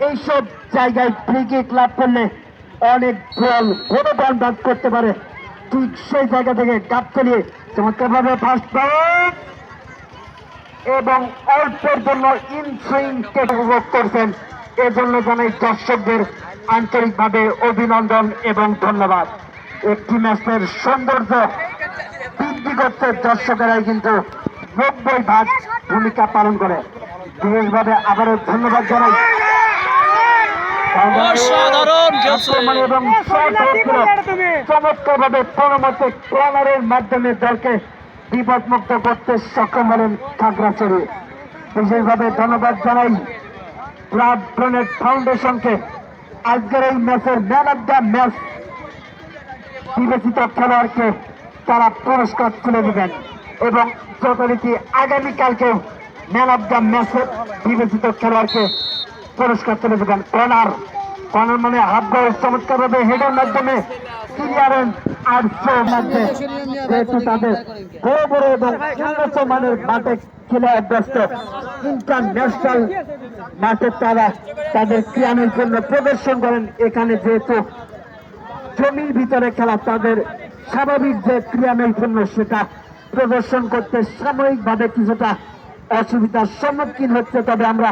এইসব জায়গায় ক্রিকেট লাভ করলে অনেক বল বড় বল বাদ করতে পারে। ঠিক সেই জায়গা থেকে গাবতলি চমৎকারভাবে ফার্স্ট বল এবং অল্পের জন্য ইনসুইং উপভোগ করছেন এজন্য জানাই দর্শকদের আন্তরিকভাবে অভিনন্দন এবং ধন্যবাদ। একটি ম্যাচের সৌন্দর্য বৃদ্ধি করতে দর্শকেরাই কিন্তু নব্বই ভাগ ভূমিকা পালন করে। বিশেষভাবে আবারও ধন্যবাদ জানাই। চমৎকার ভাবে পরমতে মাধ্যমে দলকে বিপদমুক্ত করতে সক্ষম হলেন খাগড়াছড়ি। বিশেষভাবে ধন্যবাদ জানাই ব্লাড ডোনেট ফাউন্ডেশনকে আজকের এই ম্যাচের ম্যান অফ দ্য ম্যাচ বিবেচিত খেলোয়াড়কে তারা পুরস্কার তুলে দেবেন এবং যথারীতি আগামীকালকেও ম্যান অফ দ্য ম্যাচের বিবেচিত খেলোয়াড়কে পুরস্কার তুলে দেবেন কর্নার কর্নার মানে হাফ গোল চমৎকার ভাবে হেডের মাধ্যমে ক্লিয়ারেন্স আর শো মধ্যে যেহেতু তাদের বড় বড় এবং উন্নত মানের মাঠে খেলে অভ্যস্ত ইন্টারন্যাশনাল মাঠে তারা তাদের ক্রিয়ানের জন্য প্রদর্শন করেন এখানে যেহেতু জমির ভিতরে খেলা তাদের স্বাভাবিক যে ক্রিয়া নৈপুণ্য সেটা প্রদর্শন করতে সাময়িকভাবে কিছুটা অসুবিধার সম্মুখীন হচ্ছে তবে আমরা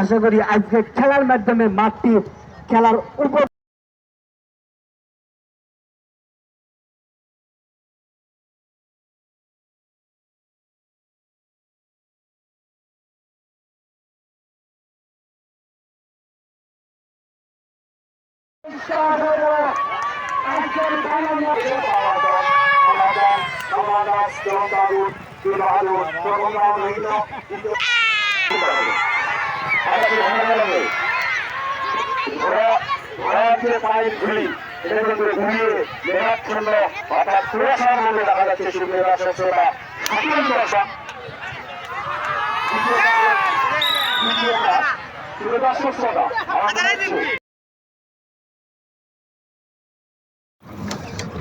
আশা করি আজকে খেলার মাধ্যমে মাঠটি খেলার উপ এটা কিন্তু ঘুরিয়ে মেঘাচ্ছন্ন অর্থাৎ কুয়াশার মধ্যে দেখা যাচ্ছে সুপ্রিয় দর্শক সকল দর্শক প্রিয় দর্শক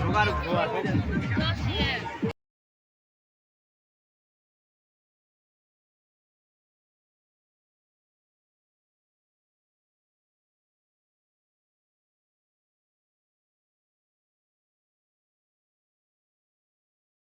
ঢোকার